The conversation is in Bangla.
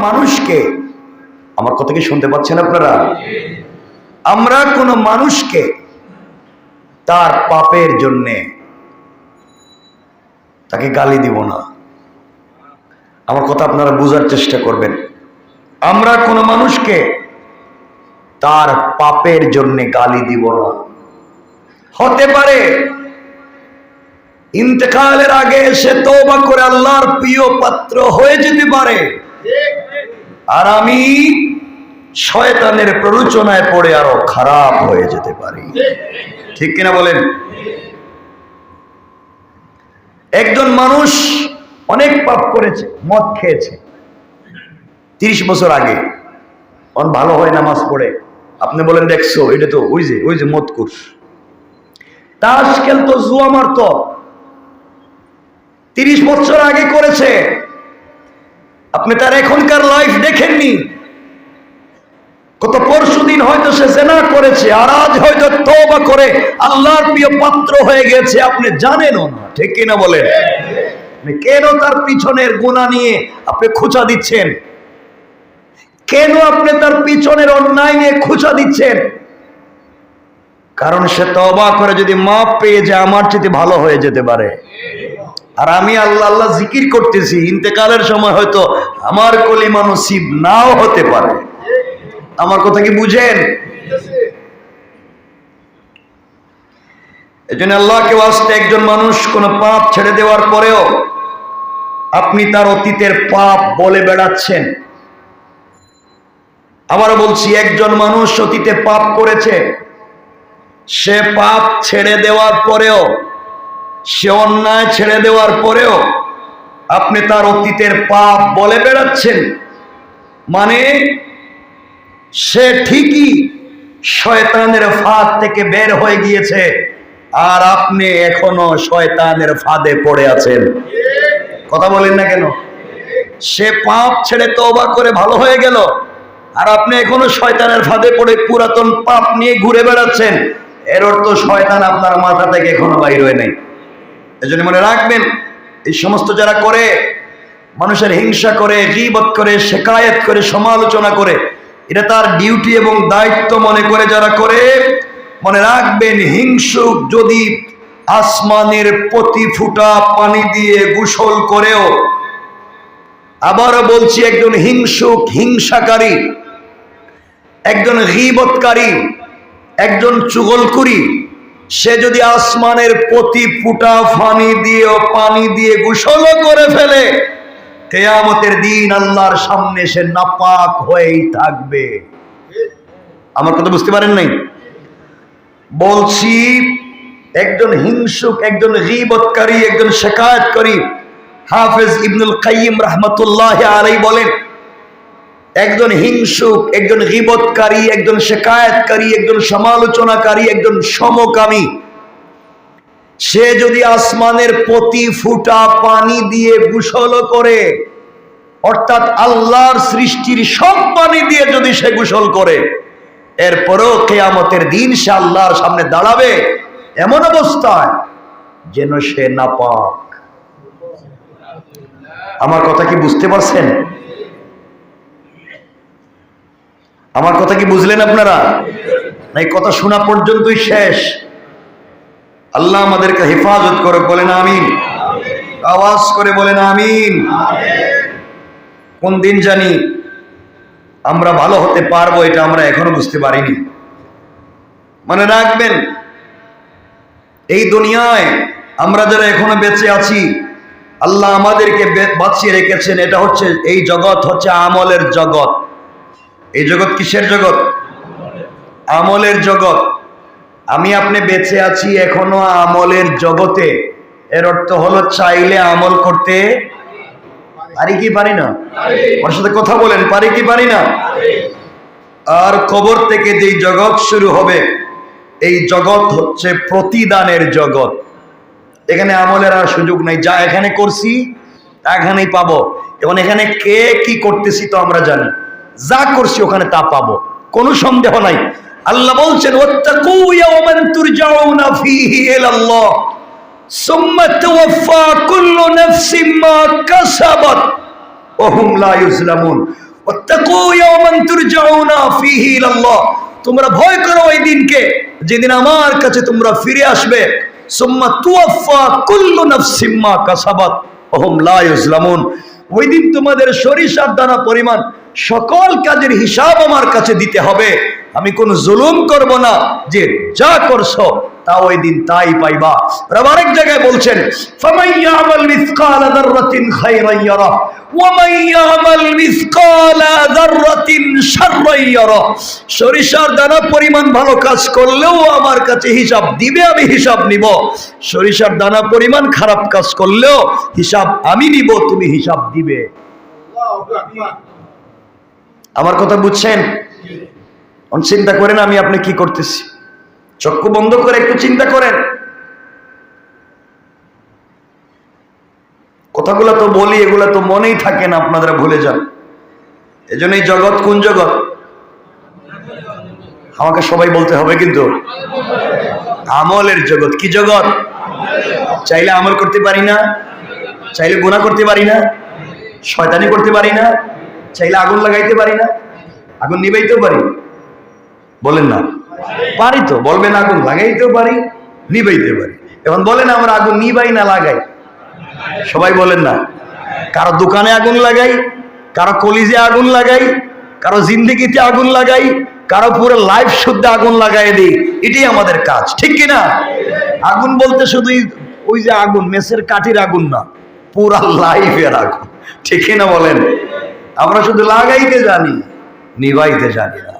মানুষকে। আমার কথা কি শুনতে পাচ্ছেন আপনারা? আমরা কোনো মানুষকে তার পাপের জন্যে তাকে গালি দিব না। আমার কথা আপনারা বোঝার চেষ্টা করবেন। আমরা কোনো মানুষকে তার পাপের জন্যে গালি দিব না। হতে পারে ইন্তেকালের আগে এসে তওবা করে আল্লাহর প্রিয় পাত্র হয়ে যেতে পারে। আর আমি শয়তানের প্ররোচনায় পড়ে আরও খারাপ হয়ে যেতে পারি। ঠিক কিনা বলেন? একজন মানুষ অনেক পাপ করেছে, মদ খেয়েছে। তিরিশ বছর আগে, অন ভালো হয় নামাজ পড়ে। আপনি বলেন, দেখছ, এটা তো ওই যে ওই যে মদ কুস তাস খেলতো জুয়া মারতো। তিরিশ বছর আগে করেছে আপনি তার এখনকার লাইফ দেখেননি? কত পরশু দিন হয়তো সে জেনা করেছে আর আজ হয়তো তওবা করে আল্লাহর প্রিয় পাত্র হয়ে গেছে, আপনি জানেনও না, ঠিক কিনা বলেন? কেন তার পিছনের গুণা নিয়ে আপনি খোঁচা দিচ্ছেন? কেন আপনি তার পিছনের অন্যায় নিয়ে খোঁচা দিচ্ছেন? কারণ সে তবা করে যদি মাপ পেয়ে যায়, আমার চেয়ে ভালো হয়ে যেতে পারে। আর আমি আল্লাহ আল্লাহ জিকির করতেছি, ইন্তেকালের সময় হয়তো আমার কলিমা নসিব নাও হতে পারে। আমার কথা কি বুঝেন? এই জন্য আল্লাহকে ওয়াস্তে একজন মানুষ কোন পাপ ছেড়ে দেওয়ার পরেও আপনি তার অতীতের পাপ বলে বেড়াচ্ছেন। আবার বলছি, একজন মানুষ অতীতে পাপ করেছে, সে পাপ ছেড়ে দেওয়ার পরেও সে অন্যায় ছেড়ে দেওয়ার পরেও আপনি তার অতীতের পাপ বলে বেড়াচ্ছেন। মানে সে ঠিকই শয়তানের ফাঁদ থেকে বের হয়ে গিয়েছে, আর আপনি এখনও শয়তানের ফাঁদে পড়ে আছেন। কথা বলেন না কেন? সে পাপ ছেড়ে তওবা করে ভালো হয়ে গেল, আর আপনি এখনও শয়তানের ফাঁদে পড়ে পুরাতন পাপ নিয়ে ঘুরে বেড়াচ্ছেন। এর অর্থ শয়তান আপনার মাথা থেকে এখনও বাইর হয়ে নেই। এজন্য মনে রাখবেন, এই সমস্ত যারা করে, মানুষের হিংসা করে, গিবত করে, শেকায়েত করে, সমালোচনা করে, এটা তার ডিউটি এবং দায়িত্ব মনে করে যারা করে, মনে রাখবেন হিংসুক যদি আসমানের প্রতি ফুটা পানি দিয়ে গোসল করেও আবারও বলছি একজন হিংসুক, হিংসাকারী, একজন গিবতকারী, একজন চুগলকুরি সে যদি আসমানের প্রতি ফুটা ফানি দিয়ে পানি দিয়ে গোসল করে ফেলে, কেয়ামতের দিন আল্লাহর সামনে সে নাপাক হয়েই থাকবে। আমার কথা বুঝতে পারেন নাই? বলছি, একজন হিংসুক, একজন গিবতকারী একজন শেখায়তকারী হাফেজ ইবনুল কাইয়িম রহমতুল্লাহ আলাই বলেন একজন হিংসুক, একজন গিবতকারী একজন শেখায়তকারী একজন সমালোচনাকারী, একজন সমকামী। সে যদি আসমানের প্রতি ফুটা পানি দিয়ে গোসল করে, অর্থাৎ আল্লাহর সৃষ্টির সব পানি দিয়ে যদি সে গুসল করে, এরপরও কেয়ামতের দিন সে আল্লাহর সামনে দাঁড়াবে এমন অবস্থায় যেন সে নাপাক। আমার কথা কি বুঝতে পারছেন? আমার কথা কি বুঝলেন আপনারা? এই কথা শোনা পর্যন্তই শেষ। আল্লাহ আমাদেরকে হেফাজত করে বলেন আমিন। আওয়াজ করে বলেন আমিন। কোন দিন জানি আমরা ভালো হতে পারব, এটা আমরা এখনও বুঝতে পারিনি। মনে রাখবেন, এই দুনিয়ায় আমরা যারা এখনও বেঁচে আছি, আল্লাহ আমাদেরকে বাঁচিয়ে রেখেছেন, এটা হচ্ছে, এই জগৎ হচ্ছে আমলের জগৎ। এই জগৎ কিসের জগৎ? আমলের জগৎ। আমি আপনি বেঁচে আছি এখনও আমলের জগতে। এর অর্থ হলো চাইলে আমল করতে পারি কি পারি না? ওর সাথে কথা বলেন, পারি কি পারি না? আর কবর থেকে যেই জগৎ শুরু হবে, এই জগৎ হচ্ছে প্রতিদানের জগৎ। এখানে আমলের আর সুযোগ নাই, যা এখানে করছি, তা এখানেই পাবো। এবং এখানে কে কি করতেছি তো আমরা জানি। যা করছি ওখানে তা পাবো। কোনো সন্দেহ নাই। আল্লাহ বলছেন তোমরা ভয় করো ওই দিনকে, যেদিন আমার কাছে তোমরা ফিরে আসবে। সুম্মা কুল্লু নাফসিম মা কাসাবাত ওহুম লা ওই দিন তোমাদের সরিষার দানা পরিমাণ সকল কাজের হিসাব আমার কাছে দিতে হবে। আমি কোনো জুলুম করব না, যে যা করছ তা ওই দিন তাই পাইবা। আরেক জায়গায় বলছেন ফামান ইয়ামাল মিসকালা যাররাতিন খায়রান ইয়ারা, ওয়া মান ইয়ামাল মিসকালা যাররাতিন শাররান ইয়ারা। সরিষার দানা পরিমাণ ভালো কাজ করলেও আমার কাছে হিসাব দিবে, আমি হিসাব নিব। সরিষার দানা পরিমাণ খারাপ কাজ করলেও হিসাব আমি নিব, তুমি হিসাব দিবে। আমার কথা বুঝছেন? চিন্তা করেন আমি আপনি কি করতেছি। চক্ষু বন্ধ করে একটু চিন্তা করেন। কথাগুলো তো বলি, এগুলো তো মনেই থাকে না, আপনারা ভুলে যান। এজন্য এই জগৎ কোন জগৎ? আমাকে সবাই বলতে হবে কিন্তু। আমলের জগৎ, কি জগৎ? চাইলে আমল করতে পারি না, চাইলে গুণা করতে পারি না, শয়তানি করতে পারি না। চাইলে আগুন লাগাইতে পারি না? আগুন নিবাইতেও পারি। বলেন না। পারি তো, বলবেন আগুন লাগাইতেও পারি নিবাইতে পারি। এখন বলেন আমরা আগুন নিবাই না লাগাই। সবাই বলেন না। কারও দোকানে আগুন লাগাই, কারও কলিজে আগুন লাগাই, কারও জিন্দিগিতে আগুন লাগাই, কারও পুরো লাইফ শুদ্ধ আগুন লাগাই দিই। এটাই আমাদের কাজ, ঠিক কি না আগুন বলতে শুধুই ওই যে আগুন, মেসের কাঠির আগুন না, পুরা লাইফের আগুন, ঠিক কি না বলেন? আমরা শুধু লাগাইতে জানি নিবাইতে জানি না।